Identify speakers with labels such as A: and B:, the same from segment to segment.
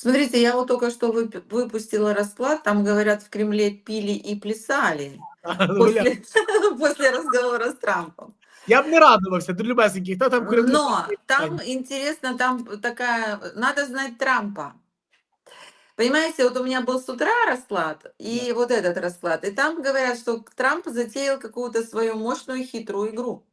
A: Смотрите, я вот только что вып- выпустила расклад, там говорят, в Кремле пили и плясали
B: Гуля,
A: после, после разговора с Трампом.
B: Я б не радувався, до любесеньких, хто там курив.
A: Но там интересно, там такая, надо знать Трампа. Понимаете, вот у меня был с утра расклад и вот этот расклад, и там говорят, что Трамп затеял какую-то свою мощную хитрую игру.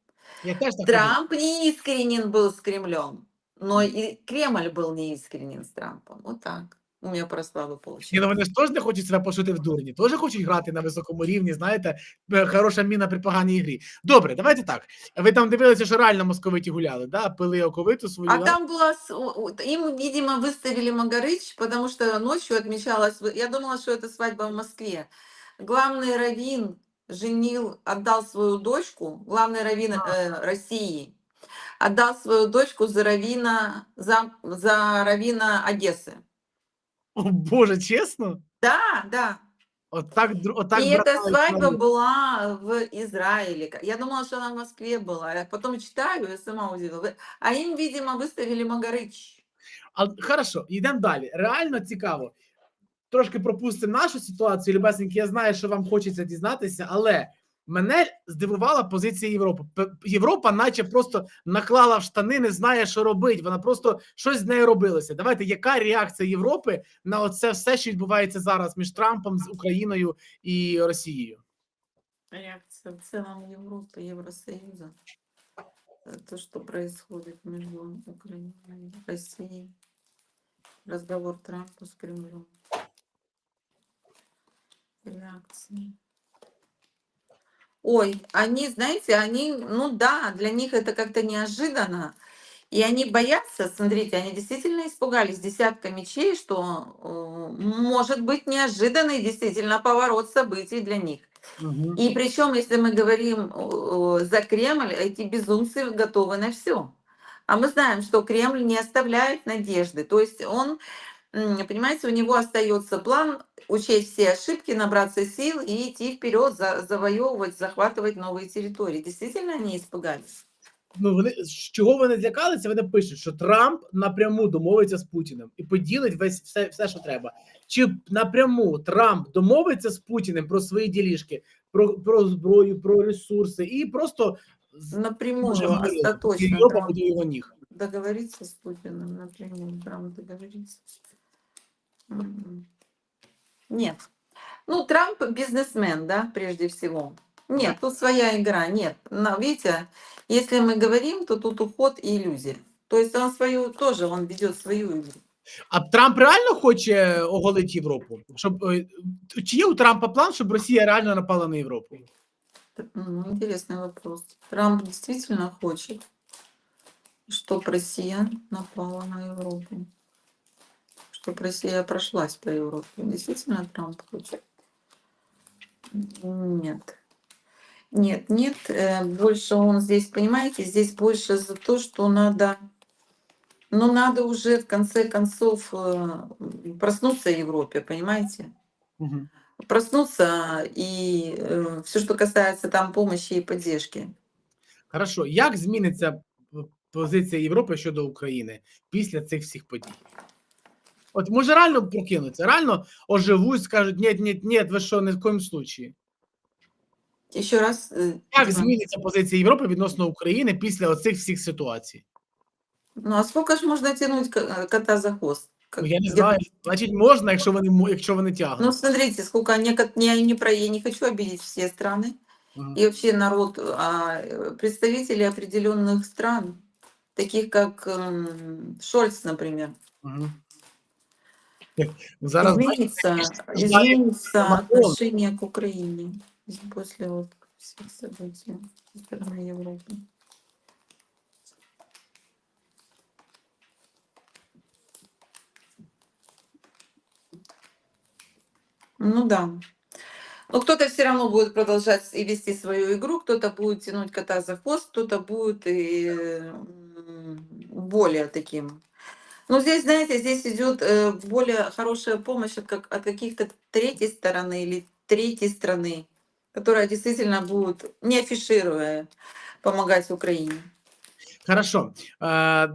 B: Я.
A: Трамп не искренен был с Кремлем, но и Кремль был не искренен с Трампом. Вот так. У меня по раскладу
B: Ні,
A: получилось.
B: ну вони ж теж не хочуть себе пошити в дурні, теж хочуть грати на високому рівні, знаєте, е, хороша міна при поганій грі. Добре, давайте так. Ви там дивилися, що реально московиті гуляли, да? пили оковиту свою.
A: А
B: да?
A: там была, с- у- у- им, видимо, выставили Магарыч, потому что ночью отмечалась, вы- я думала, что это свадьба в Москве. Главный раввин женил, отдал свою дочку, главный раввин э, России, отдал свою дочку за раввина, за, за раввина Одессы.
B: О, Боже, чесно?
A: Да, да.
B: Отак, дру- отак
A: И эта
B: братали
A: свадьба
B: свадьбу.
A: была в Израиле. Ка- Я думала, что она в Москве была. Я потом читаю, я сама удивилась. А им, видимо, выставили Магарыч.
B: А, хорошо, йдемо далі. Реально цікаво. Трошки пропустимо нашу ситуацію, любесеньки, я знаю, що вам хочеться дізнатися, але мене здивувала позиція Європи. Європа, наче просто наклала в штани, не знає, що робить. Вона просто щось з нею робилося. Давайте, яка реакція Європи на оце все, що відбувається зараз між Трампом з Україною і Росією?
A: Реакция в целом Европы, Евросоюза. Э, То, что происходит между Украиной и Россией. Разговор Трампа с Кремлем. Реакции. Ой, они, знаете, они, ну да, для них это как-то неожиданно. И они боятся, смотрите, они действительно испугались десятка мечей, что э, может быть неожиданный действительно поворот событий для них. И причем, если мы говорим э, за Кремль, эти безумцы готовы на все. А мы знаем, что Кремль не оставляет надежды. То есть он, понимаете, у него остается план учесть все ошибки, набраться сил и идти вперед, за- завоевывать, захватывать новые территории. Действительно они испугались.
B: Ну вони з чого вони злякалися? Вони пишуть, що Трамп напряму домовиться з Путіним і поділить весь все, все, що треба. Чи напряму Трамп домовиться з Путіним про свої ділішки, про, про зброю, про ресурси, і просто з-
A: Напрямую,
B: Дуже говорили,
A: остаточно
B: Європа
A: Трамп
B: буде його ніг.
A: договориться с Путиным, напрямую Трамп договориться. М. Нет. Ну, Трамп бизнесмен, да, прежде всего. Нет, тут своя игра, нет. На- видите, если мы говорим, то тут уход и иллюзия. То есть он свою, тоже он ведет свою игру.
B: А Трамп реально хоче оголити Європу? Щоб е, чи є у Трампа план, щоб Росія реально напала на Європу?
A: М, Интересный вопрос. Трамп действительно хочет, чтобы Россия напала на Европу. Чтобы Россия прошлась по Европе. Действительно Трамп хочет? Нет. Нет, нет. э, Больше он здесь, понимаете, здесь больше за то, что надо... Ну, надо уже в конце концов э, проснуться Европе, понимаете?
B: Угу.
A: проснуться и все, что касается там помощи и поддержки.
B: Хорошо, як зміниться п- позиція Європи щодо України після цих всіх подій? От може реально прокинуться, реально оживуть, скажуть, ні, ні, ні, ви що, ні в коїм случаї.
A: Еще раз. э,
B: Як
A: Дима,
B: зміниться позиція Європи відносно України після оцих всіх ситуацій?
A: Ну а сколько ж можно тянуть ко- э, кота за хвост? Как-
B: Ну, я не
A: где-
B: знаю. Значить, можна, якщо вони мо- якщо вони
A: Ну
B: тягнуть.
A: смотрите, сколько некот... я не про я не хочу обидеть все страны
B: Мгм.
A: и вообще народ, а э, представители определенных стран, таких как эм, Шольц, например.
B: Мгм. Зараз
A: изменится,
B: знаю,
A: изменится
B: Макрон.
A: отношение к Украине после вот всех событий со стороны Европы. Ну да. Но кто-то все равно будет продолжать и вести свою игру, кто-то будет тянуть кота за хвост, кто-то будет и м, более таким ну, здесь, знаете, здесь идет э, более хорошая помощь от, как, от каких-то третьей стороны или третьей страны, которая действительно будет, не афишируя, помогать Украине.
B: Хорошо. Е,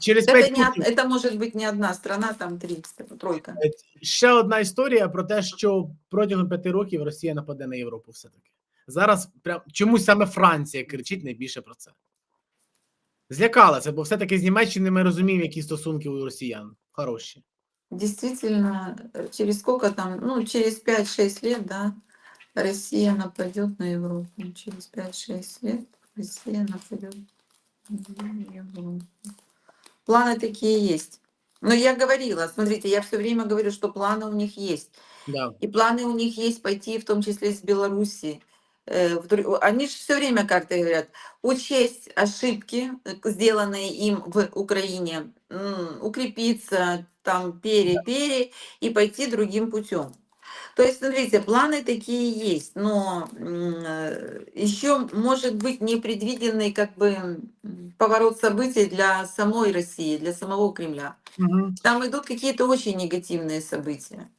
B: через
A: Это,
B: 5
A: не,
B: років
A: од- это может быть не одна страна, там три, тройка.
B: ще одна історія про те, що протягом п'яти років Росія нападе на Європу. Все таки зараз прям чомусь саме Франція кричить найбільше про це. Злякалася, бо все-таки з Німеччини ми розуміємо, які стосунки у росіян хороші.
A: Действительно, э, через сколько там, ну, через 5-6 лет, да, Россия нападет на Европу. Через 5-6 лет Россия нападет на Европу. Планы такие есть. Но я говорила, смотрите, я все время говорю, что планы у них есть.
B: Да.
A: И планы у них есть пойти, в том числе из Беларуси. Э, Они же все время как-то говорят, учесть ошибки, э, сделанные им в Украине, укрепиться, там, пере-пере, и пойти другим путем. То есть, смотрите, планы такие есть, но еще может быть непредвиденный как бы поворот событий для самой России, для самого Кремля.
B: Угу.
A: Там идут какие-то очень негативные события.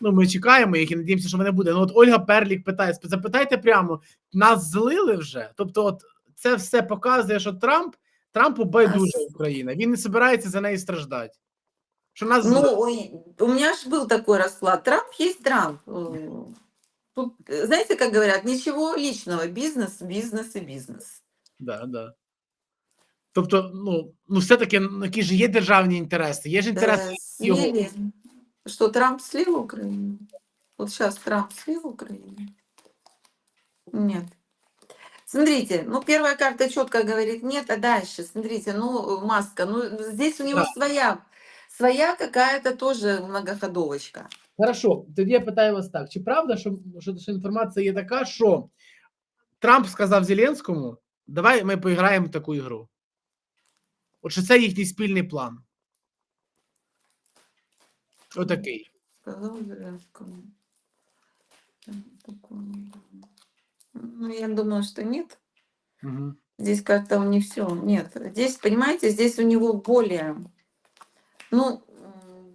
B: Ну, ми чекаємо їх і надіємося, що мене буде. Ну, от Ольга Перлік питає: «Сп- запитайте прямо, нас злили вже? Тобто, от це все показує, що Трамп Трампу байдуже
A: Ас-
B: Україна. Він не збирається за неї страждати. Що нас
A: Ну,
B: злили.
A: ой, у меня же был такой расклад. Трамп есть Трамп. Э, Тут, э, знаете, как говорят, ничего личного. Бизнес, бизнес и бизнес.
B: Да, да. Тобто, ну, ну все-таки ну, які ж є державні інтереси, є ж інтереси.
A: Да,
B: его.
A: слили. Что, Трамп слил Украину? Вот сейчас Трамп слил Украину? Нет. Смотрите, ну первая карта четко говорит нет, а дальше, смотрите, ну э, маска, ну здесь у него
B: Да.
A: своя, своя какая-то тоже многоходовочка.
B: Хорошо, тоді я питаю вас так: чи правда, що, що, що інформація є така, що Трамп сказав Зеленському, давай ми поіграємо в таку ігру? От що це їхній спільний план. Отакий.
A: Так, такое. Ну, я думаю, что нет.
B: Угу.
A: Здесь как-то не все. Нет. Здесь, понимаете, здесь у него более, ну,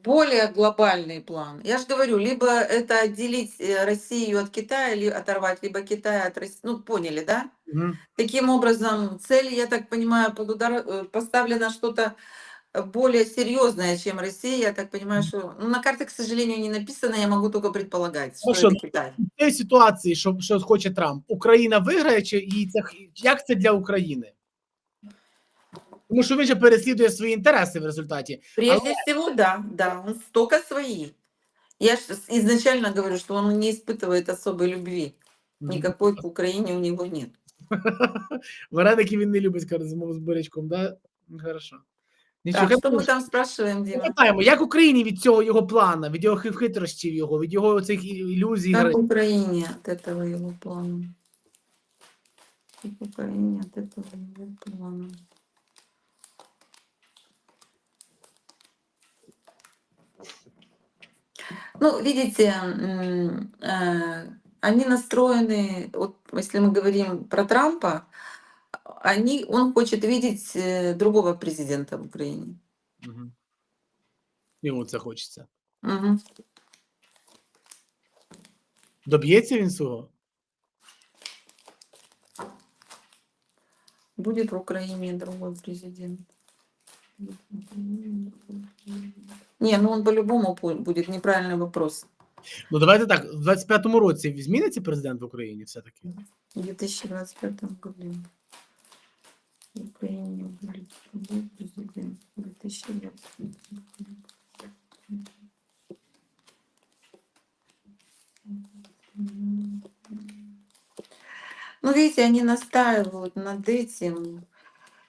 A: более глобальный план. Я же говорю, либо это отделить э, Россию от Китая, или оторвать, либо Китай от России. Ну, поняли, да?
B: Угу.
A: Таким образом, цель, я так понимаю, под удар э, поставлена что-то более серьезное, чем Россия. Я так понимаю, что ну, на карте, к сожалению, не написано, я могу только предполагать, что
B: Хорошо.
A: это Китай.
B: В цій ситуації, що, що хоче Трамп, Україна виграє, чи і це х- як це для України? Тому що він же переслідує свої інтереси в результаті.
A: Прежде всего, да, да, он только свои. Я ж с- изначально говорю, что он не испытывает особой любви.
B: Мгм.
A: Никакой к Украине у него нет.
B: Вареники він не любить каже, розмову з бурячком, да? Ну, Хорошо. Нічого,
A: Так, что
B: хай
A: мы там спрашиваем, Дима?
B: Питаємо, як Україні від цього його плана, від його хи- хитрощів його, від його цих ілюзій.
A: Как
B: гри?
A: Украине от этого его плана? Как Украине от этого его плана? Ну, видите, м, э, они настроены, вот если мы говорим про Трампа, они, он хочет видеть э, другого президента в Украине.
B: Мгм. Йому це хочеться.
A: Мгм.
B: Доб'ється він свого?
A: Будет в Украине другой президент. Не, ну он по-любому будет неправильный вопрос.
B: Ну давайте так, в 25-му році зміниться президент в Україні все-таки.
A: В 2025 году Украине президент. В 2025 году. Ну, видите, они настаивают над этим.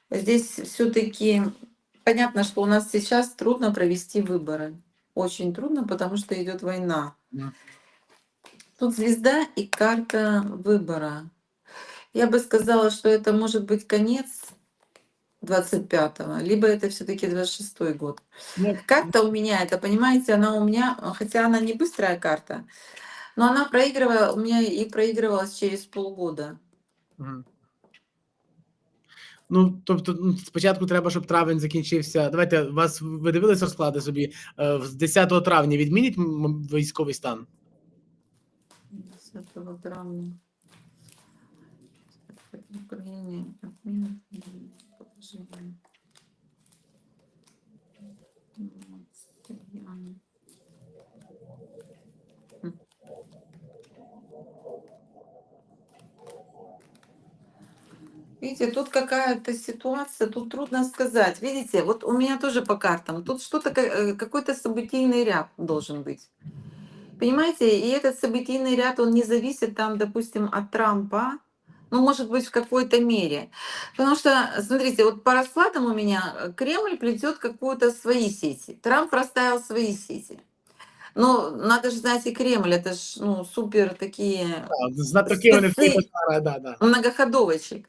A: Здесь все-таки понятно, что у нас сейчас трудно провести выборы. Очень трудно, потому что идет война. Тут звезда и карта выбора. Я бы сказала, что это может быть конец 25-го, либо это все-таки 26-й год.
B: Ну,
A: Карта у меня, это, понимаете, она у меня, хотя она не быстрая карта, но она проигрывала, у меня и проигрывалась через полгода.
B: Мгм. Ну, тобто, ну, спочатку треба, щоб травень закінчився. Давайте вас ви дивилися розклади собі е, з 10 травня відмінять м- м- військовий стан.
A: 10 травня. В Положение. Видите, тут какая-то ситуация, тут трудно сказать. Видите, вот у меня тоже по картам, тут что-то, э, какой-то событийный ряд должен быть. Понимаете, и этот событийный ряд, он не зависит там, допустим, от Трампа, ну, может быть, в какой-то мере. Потому что, смотрите, вот по раскладам у меня Кремль плетет какую-то свои сети, Трамп расставил свои сети. Но надо же знать и Кремль, это ж, ну, супер такие
B: да, да, да.
A: многоходовочек.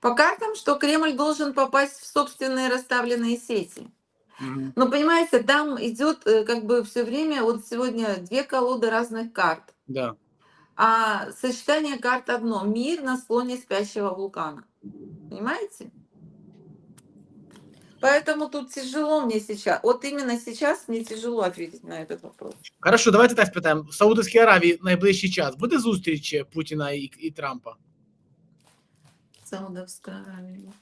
A: По картам, что Кремль должен попасть в собственные расставленные сети.
B: Мгм.
A: Но понимаете, там идет э, как бы все время, вот сегодня две колоды разных карт,
B: Да.
A: А сочетание карт одно. Мир на склоне спящего вулкана. Понимаете? Поэтому тут тяжело мне сейчас. Вот именно сейчас мне тяжело ответить на этот вопрос.
B: Хорошо, давайте так спитаємо. В Саудовській Аравії найближчий час буде зустріч Путіна і, і Трампа?
A: Саудовская Аравия.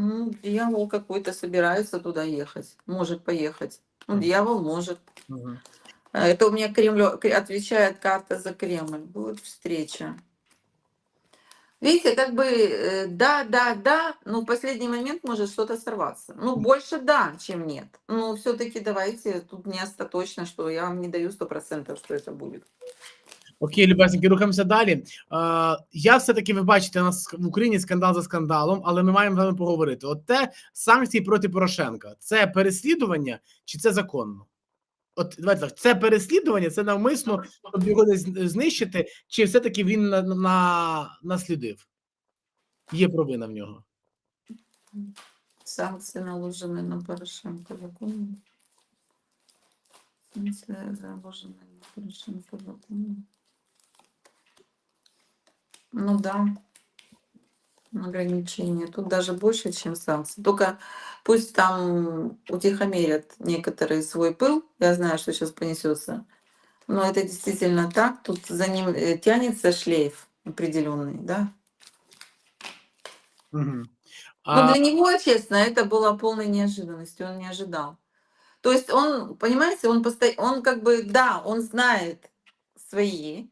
A: Ну, дьявол какой-то собирается туда ехать. Может поехать. Ну,
B: Мгм.
A: дьявол может. А Это у меня Кремль отвечает карта за Кремль. Будет встреча. Видите, как бы э, да, да, да, но в последний момент может что-то сорваться. Ну, больше да, чем нет. Но все-таки давайте, тут не остаточно, что я вам не даю сто процентов, что это будет.
B: Окей, любесненькі, рухаємося далі. Е, я все-таки, ви бачите, у нас в Україні скандал за скандалом, але ми маємо з вами поговорити. От те санкції проти Порошенка це переслідування чи це законно? От давайте так, це переслідування, це навмисно, щоб його знищити, чи все-таки він на, на, наслідив? Є провина в нього.
A: Санкции наложены на Порошенко законом. Санкции наложены на Порошенко законом. Ну да, ограничения. Тут даже больше, чем санкции. Только пусть там утихомирят некоторые свой пыл. Я знаю, что сейчас понесется. Но это действительно так. Тут за ним э, тянется шлейф определенный, да.
B: Угу.
A: Но
B: А,
A: для него, честно, это было полной неожиданностью, он не ожидал. То есть он, понимаете, он, посто... он как бы, да, он знает свои,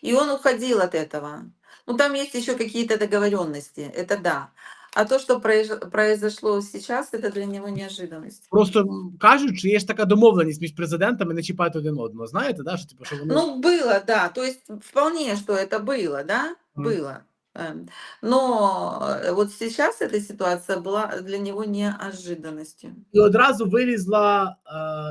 A: и он уходил от этого. Ну, там есть еще какие-то договоренности, это да. А то, что произош- произошло сейчас, это для него неожиданность.
B: просто кажуть, що є ж така домовленість між президентами не чіпати один одного. Знаєте, да? Що, типу, що вони...
A: Ну, было, да, то есть вполне, что это было, да,
B: Мгм.
A: было. Эм, Но э, вот сейчас эта ситуация была для него неожиданностью.
B: І одразу вилізла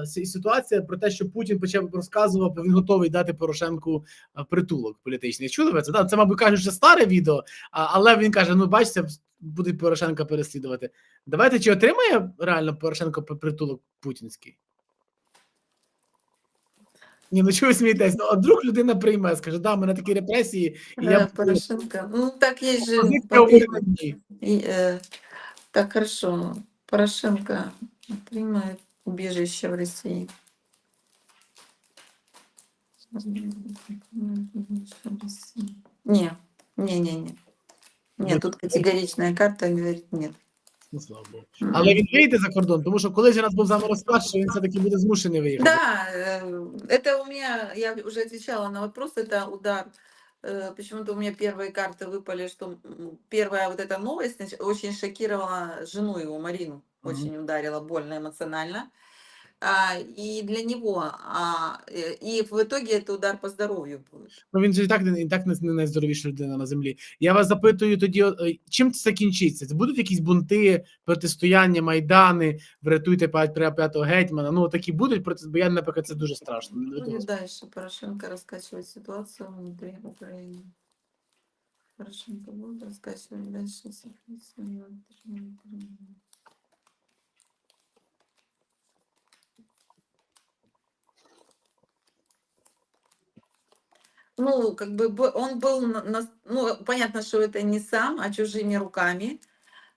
B: е, сі- ситуація про те, що Путін почав розказував, бо він готовий дати Порошенку е, притулок політичний. Чули ви це? Да? Це, мабуть, кажуть, що старе відео, а, але він каже: ну, бачите, будуть Порошенка переслідувати. Давайте чи отримає реально Порошенко п- притулок путінський? Ні, ну чого ви смієтесь? Ну, а вдруг людина прийме, скаже, да, в мене такі репресії, і я
A: Э,
B: буду-
A: Порошенко. Ну, так есть же.
B: Позиція у
A: потреб-
B: вигляді.
A: И, э, так хорошо. Порошенко принимает убежище в России. Не, не, не, не. Нет, тут категоричная карта говорит нет.
B: Ну, слава Богу.
A: М.
B: Але він вийде за кордон, тому що колись у нас був з вами розклад, що він все-таки буде змушений виїхати.
A: Да, э, это у меня, я уже отвечала на вопрос, это удар. Э, Почему-то у меня первые карты выпали, что м, первая вот эта новость нач- очень шокировала жену его, Марину,
B: Мгм.
A: очень ударила больно эмоционально. А, и для него, а, э, и в итоге это удар по здоровью будет.
B: Ну він же і так не і так не не найздоровіша людина на землі. Я вас запитую тоді, е, чим це закінчиться? Це будуть якісь бунти, протистояння, майдани, врятуйте п'ять- п'ятого гетьмана. Ну такі будуть проти, бо я, наприклад, це дуже страшно. Не
A: Будет
B: веду.
A: дальше Порошенко раскачивать ситуацию внутри Украины. Порошенко будет раскачивать дальше ситуацию внутри Украины. Ну, как бы он был, на- ну, понятно, что это не сам, а чужими руками.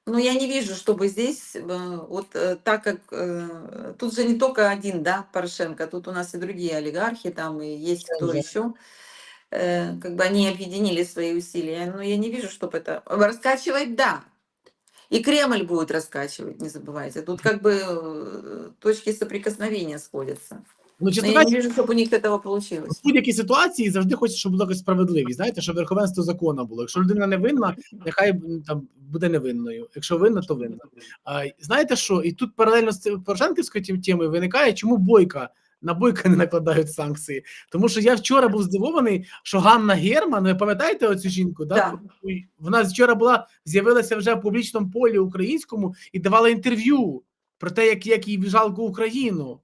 A: Но я не вижу, чтобы здесь, э, вот э, так как э, тут же не только один, да, Порошенко, тут у нас и другие олигархи, там и есть кто
B: Ага.
A: еще. как бы они объединили свои усилия. Но я не вижу, чтобы это... Раскачивать, да. И Кремль будет раскачивать, не забывайте. Тут как бы точки соприкосновения сходятся.
B: Ну, чесно
A: Но я не
B: кажучи,
A: вижу, чтобы у них этого получилось.
B: в будь-якій ситуації завжди хочеться, щоб була якась справедливість. Знаєте, щоб верховенство закону було. Якщо людина не винна, нехай м, там буде невинною. Якщо винна, то винна. А, знаєте що? І тут паралельно з цим Порошенківською тім- темою виникає, чому бойка. На бойка не накладають санкції, тому що я вчора був здивований, що Ганна Герман, ви пам'ятаєте оцю жінку? Да?
A: Да.
B: Вона вчора була з'явилася вже в публічному полі українському і давала інтерв'ю про те, як, як їй жалко Україну.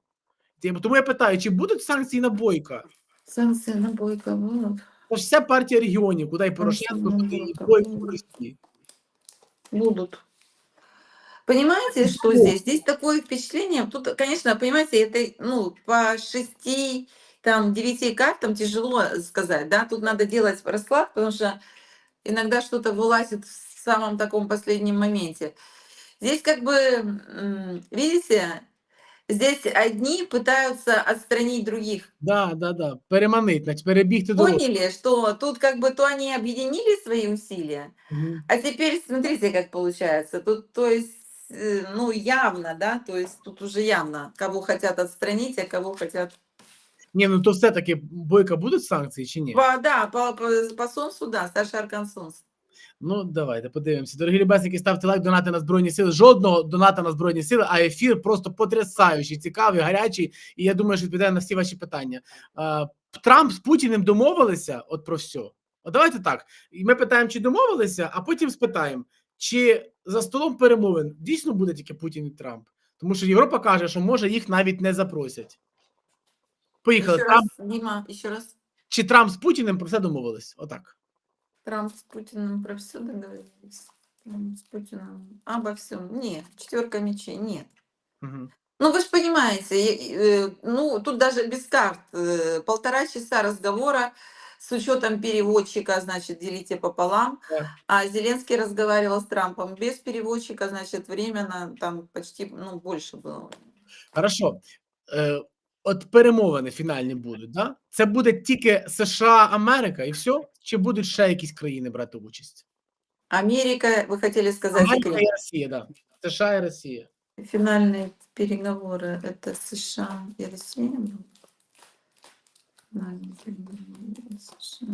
B: Тому я питаю, чи будуть санкції на бойка?
A: Санкции на Бойко будут.
B: Це ж вся партія регіонів, куди і Порошенко, куди і Бойко, куди всі.
A: Будут. Понимаете, что
B: Ну.
A: здесь? Здесь такое впечатление. Тут, конечно, понимаете, это ну, по шести, там, девяти картам тяжело сказать, да? Тут надо делать расклад, потому что иногда что-то вылазит в самом таком последнем моменте. Здесь как бы, м, видите, здесь одни пытаются отстранить других.
B: Да, да, да. Переманить, значить, перебігти до
A: Поняли, что тут как бы то они объединили свои усилия,
B: Мгм.
A: А теперь смотрите, как получается. Тут, то есть, э, ну, явно, да, то есть тут уже явно, кого хотят отстранить, а кого хотят...
B: Ні, ну то все-таки бойка будуть санкції чи ні?
A: По, да, по, по, по Сонсу, да, старший Аркан Сонс.
B: Ну, давайте подивимося. Дорогі любесники, ставте лайк, донати на Збройні Сили. Жодного доната на Збройні Сили, а ефір просто потрясаючий, цікавий, гарячий. І я думаю, що відповідає на всі ваші питання. Трамп з Путіним домовилися от про все. От давайте так. І ми питаємо, чи домовилися, а потім спитаємо, чи за столом перемовин дійсно буде тільки Путін і Трамп. Тому що Європа каже, що може їх навіть не запросять. Поїхали. Трамп,
A: раз, Дима, еще раз.
B: чи Трамп з Путіним про все домовились? Отак.
A: Трамп с Путиным про все договорились. Трамп с Путиным обо всем. Нет, четверка мечей, нет.
B: Угу.
A: Ну, вы же понимаете, э, ну, тут даже без карт. э, Полтора часа разговора с учетом переводчика, значит, делите пополам.
B: Да.
A: А Зеленский разговаривал с Трампом без переводчика, значит, временно там почти, ну, больше было.
B: Хорошо. Е, от перемовини фінальні будуть, да? Це буде тільки США, Америка і все? Чи будуть ще якісь країни брати участь?
A: Америка, вы хотели сказать,
B: Америка
A: секрет.
B: і Росія, да. США і Росія.
A: Финальные переговоры это США и Россия. Финальные переговоры США.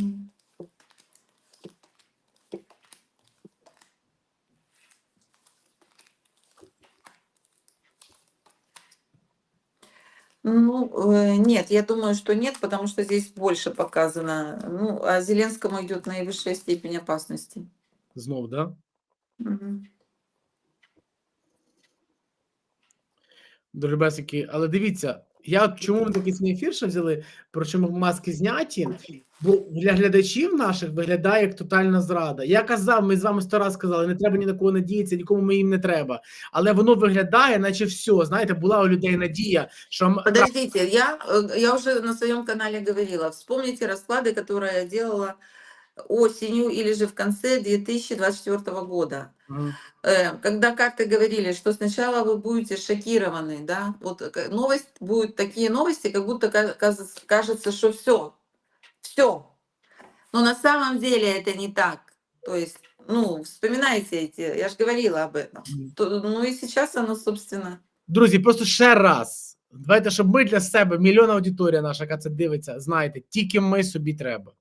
A: Ну, э, нет, я думаю, что нет, потому что здесь больше показано. Ну, а Зеленскому идет наивысшая степень опасности.
B: Знов, да?
A: Угу.
B: Дуже бесики. Але дивіться, я от чому ми такий свій ефір ще взяли, про чому маски зняті, бо для глядачів наших виглядає як тотальна зрада. Я казав, ми з вами сто раз казали, не треба ні на кого надіятися, нікому ми їм не треба. Але воно виглядає, наче все. Знаєте, була у людей надія, що м-
A: Подождите, я, э, я уже на своем канале говорила. Вспомните расклады, которые я делала осенью или же в конце 2024 года.
B: Мгм.
A: Э, Когда карты говорили, что сначала вы будете шокированы, да, вот э, новость, будут такие новости, как будто ка- каз- кажется, что все, все. Но на самом деле это не так. То есть, ну, вспоминайте эти, я же говорила об этом.
B: Мгм.
A: То- ну и сейчас оно, собственно,
B: Друзі, просто ще раз. Давайте, щоб ми для себе, мільйонна аудиторія наша, яка це дивиться, знаєте, тільки ми собі треба.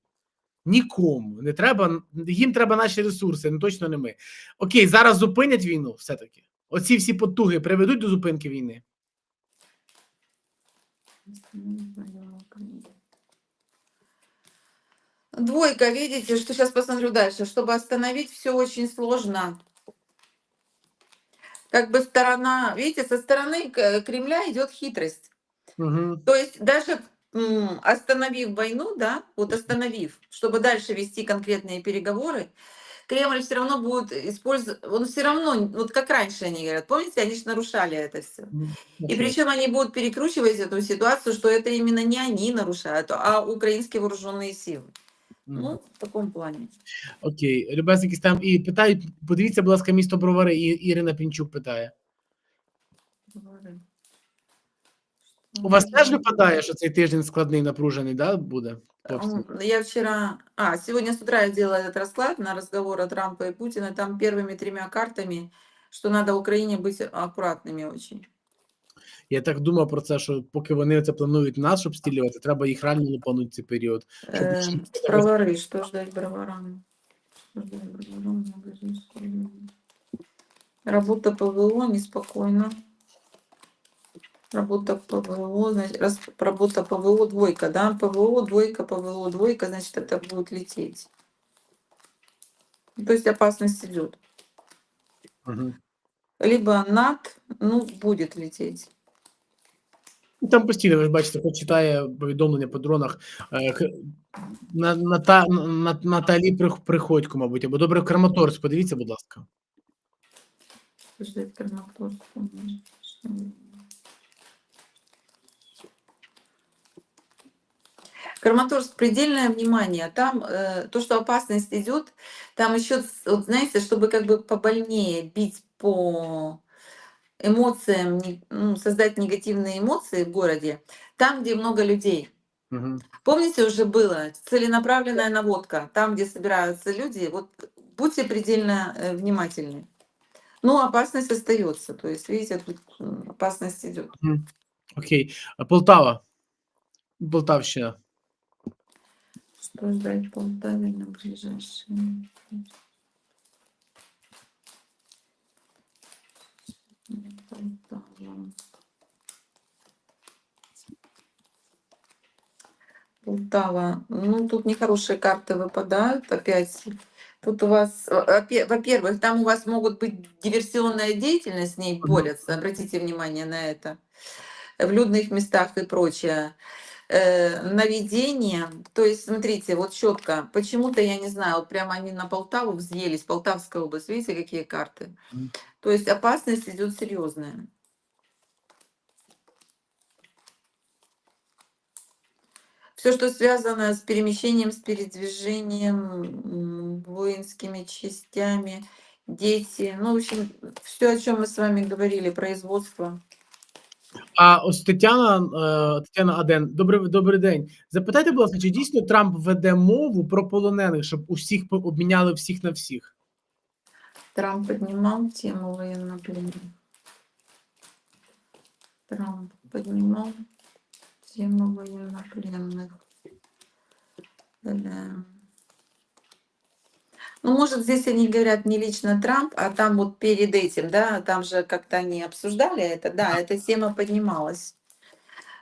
B: Нікому не треба, їм треба наші ресурси, ну точно не ми. Окей, зараз зупинять війну все-таки. Оці всі потуги приведуть до зупинки війни.
A: Двойка, видите, что сейчас посмотрю дальше. Чтобы остановить все очень сложно. Как бы сторона, видите, со стороны К- Кремля идет хитрость.
B: Угу.
A: То есть даже м, остановив войну, да, вот остановив, чтобы дальше вести конкретные переговоры, Кремль все равно будет использовать, он все равно, вот как раньше они говорят, помните, они же нарушали это все. И причем они будут перекручивать эту ситуацию, что это именно не они нарушают, а украинские вооруженные силы. Ну, в таком плане.
B: Окей, любесники там і питають, подивіться, будь ласка, місто Бровари, і Ірина Пінчук питає.
A: Говорю.
B: У вас теж випадає, що цей тиждень складний, напружений, да, буде? хлопці?
A: М, Я вчера, а, сегодня с утра я делала этот расклад на разговор о Трампа и Путина. Там первыми тремя картами, что надо Украине быть аккуратными очень.
B: Я так думав про це, що поки вони це планують нас, щоб стілювати, треба їх реально лупанути цей період. Щоб
A: Э,
B: ще-
A: Бровары, что ждать броварам? Что ждать броварам на ближайшее время? Работа ПВО неспокойно. Работа ПВО, значит, раз, работа ПВО двойка, да? ПВО двойка, ПВО двойка, значит, это будет лететь. То есть опасность идет.
B: Мгм.
A: Либо над, ну, будет лететь.
B: Ну, Там постійно, ви ж бачите, хто читає повідомлення по дронах. е, На, на, та, на, Наталі Прих- Приходько, мабуть, або добре Краматорськ, подивіться, будь ласка.
A: Ждать Краматорск. Предельное внимание. Там э, то, что опасность идет, там еще, вот, знаете, чтобы как бы побольнее бить по эмоциям, не- ну, создать негативные эмоции в городе, там, где много людей.
B: Угу.
A: Помните, уже было целенаправленная наводка, там, где собираются люди, вот будьте предельно э, внимательны. Ну, опасность остается. То есть, видите, тут опасность идет.
B: Окей. Полтава. Полтавщина.
A: Что ждать в Полтаве на ближайшие? Полтава. Полтава. Ну, тут нехорошие карты выпадают опять. Тут у вас, опе- во-первых, там у вас могут быть диверсионная деятельность, с ней борются, обратите внимание на это, в людных местах и прочее. Э, наведение, то есть, смотрите, вот четко, почему-то, я не знаю, вот прямо они на Полтаву взъелись, Полтавская область, видите, какие карты? То есть опасность идет серьезная. Все, что связано с перемещением, с передвижением, воинскими частями, дети, ну, в общем, все, о чем мы с вами говорили, производство.
B: А ось Тетяна, е, Тетяна Аден, добрий, добрий день. Запитайте, будь ласка, чи дійсно Трамп веде мову про полонених, щоб усіх обміняли всіх на всіх?
A: Трамп поднимал тему военнопленных. Трамп поднимал тему военнопленных. Да. Ну, может, здесь они говорят не лично Трамп, а там вот перед этим, да, там же как-то они обсуждали это, да, эта тема поднималась.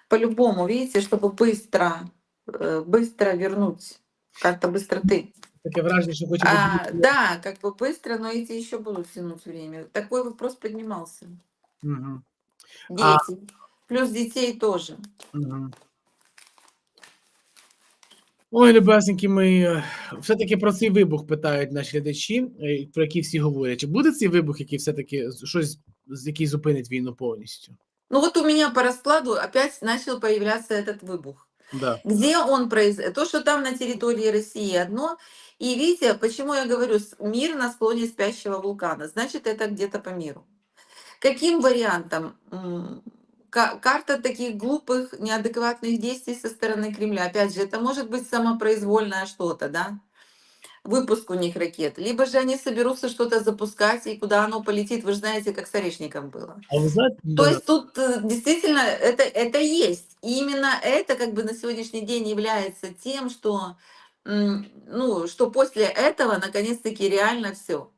A: По-любому, видите, чтобы быстро, э, быстро вернуть, как-то быстроты.
B: Таке враження, що хоче
A: А, да, как бы быстро, но эти еще будут тянуть время. Такой вопрос поднимался.
B: Мгм,
A: Дети.
B: А-
A: Плюс детей тоже.
B: мгм. Ой, любесенькі мої, е, все-таки про цей вибух питають наші глядачі, е, про який всі говорять. Чи буде цей вибух, який все-таки з- щось, з- який зупинить війну повністю?
A: Ну вот у меня по раскладу опять начал появляться этот выбух.
B: Да.
A: Где он произойдет? То, что там на территории России одно. И видите, почему я говорю, с- мир на склоне спящего вулкана. Значит, это где-то по миру. Каким вариантом? Карта таких глупых, неадекватных действий со стороны Кремля. Опять же, это может быть самопроизвольное что-то, да? Выпуск у них ракет. Либо же они соберутся что-то запускать, и куда оно полетит, вы же знаете, как с Орешником было.
B: А ви знаєте,
A: То
B: да,
A: есть тут э, действительно это, это есть. И именно это как бы на сегодняшний день является тем, что, ну, что после этого наконец-таки реально все.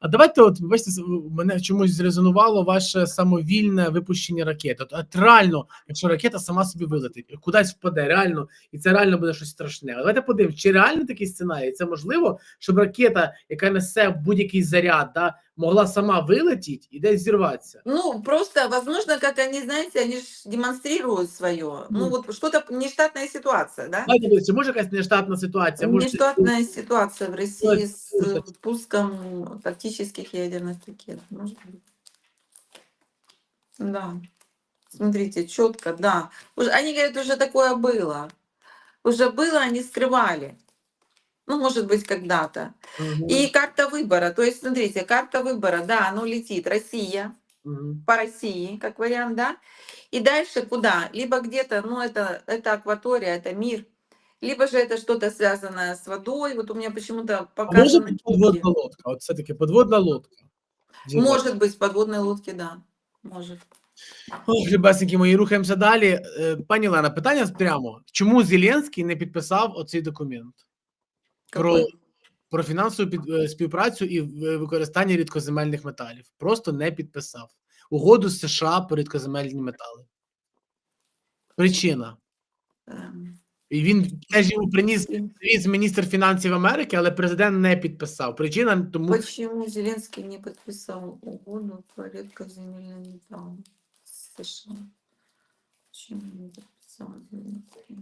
B: А давайте, от бачите, мене чомусь зрезонувало ваше самовільне випущення ракети. От, реально, якщо ракета сама собі вилетить, кудись впаде, реально, і це реально буде щось страшне. Давайте подивимось, чи реально такий сценарій? Це можливо, щоб ракета, яка несе будь-який заряд, да, могла сама вилетіти і десь зірватися.
A: Ну, просто, возможно, как они, знаете, они ж демонстрируют свое. Ну,
B: Мгм.
A: вот что-то нештатная ситуация, да?
B: Давайте подивимось, чи може якась нештатна ситуація? Може,
A: Нештатная ситуация в России
B: Давайте,
A: с э,
B: давайте.
A: пуском тактических ядерных ракет. Может быть. Да. Смотрите, четко, да. Уже, они говорят, уже такое было. Уже было, они скрывали. Ну, может быть, когда-то.
B: Мгм.
A: И карта выбора. То есть, смотрите, карта выбора, да, оно летит. Россия,
B: Мгм.
A: по России, как вариант, да. И дальше куда? Либо где-то, ну, это, это акватория, это мир, либо же это что-то связанное с водой. Вот у меня почему-то
B: А може
A: показаны
B: бути подводна
A: утки.
B: лодка? От все-таки подводна лодка. Зірве.
A: Может быть, подводной лодки, да. Может.
B: Ох, любесенькі мої, рухаємося далі. Е, Пані Лена, питання прямо. Чому Зеленський не підписав оцей документ Про, про фінансову під, е, співпрацю і використання рідкоземельних металів? Просто не підписав. Угоду з США про рідкоземельні метали. Причина. І він теж йому приніс, міністр фінансів Америки, але президент не підписав. Причина тому,
A: Почему Зеленский не подписал угоду по редкоземельным металлам с США? Почему не подписал Зеленский?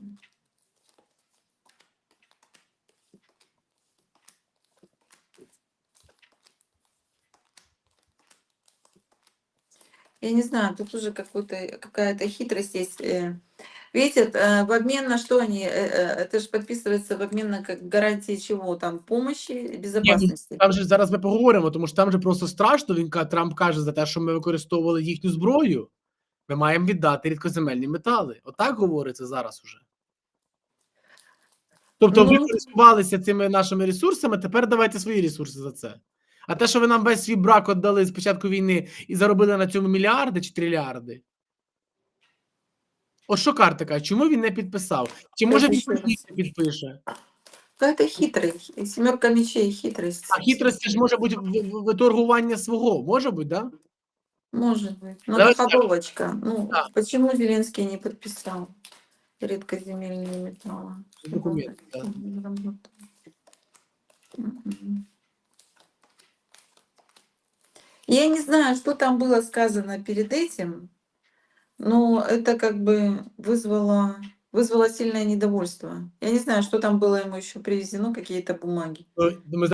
A: Я не знаю, тут уже какой-то, какая-то хитрость есть. э. Видите, э, в обмен на что они, э, э, это же подписывается в обмен на как гарантии чего там, помощи и безопасности.
B: Там же зараз ми поговоримо, тому що там же просто страшно. Він ка- Трамп каже за те, що ми використовували їхню зброю. Ми маємо віддати рідкоземельні метали. Отак говориться зараз уже. Тобто ви
A: Ну,
B: користувалися цими нашими ресурсами, тепер давайте свої ресурси за це. А те, що ви нам весь свій брак віддали з початку війни і заробили на цьому мільярди чи трильярди. От що карта каже, чому він не підписав? Чи може
A: Давайте
B: він
A: ще раз.
B: пізніше підпише?
A: Какая-то хитрость. Семерка мечей, хитрость.
B: А хитрость це ж може бути в- в- виторгування свого, може бути, да?
A: Может быть. Но
B: Давайте
A: это
B: так.
A: ходовочка. Ну,
B: Да.
A: почему Зеленский не подписал редкоземельные металлы? Чтобы
B: Документ,
A: это
B: да.
A: не работало. Мгм. Я не знаю, что там было сказано перед этим, но это как бы вызвало, вызвало сильное недовольство. Я не знаю, что там было ему еще привезено, какие-то бумаги.
B: Ну,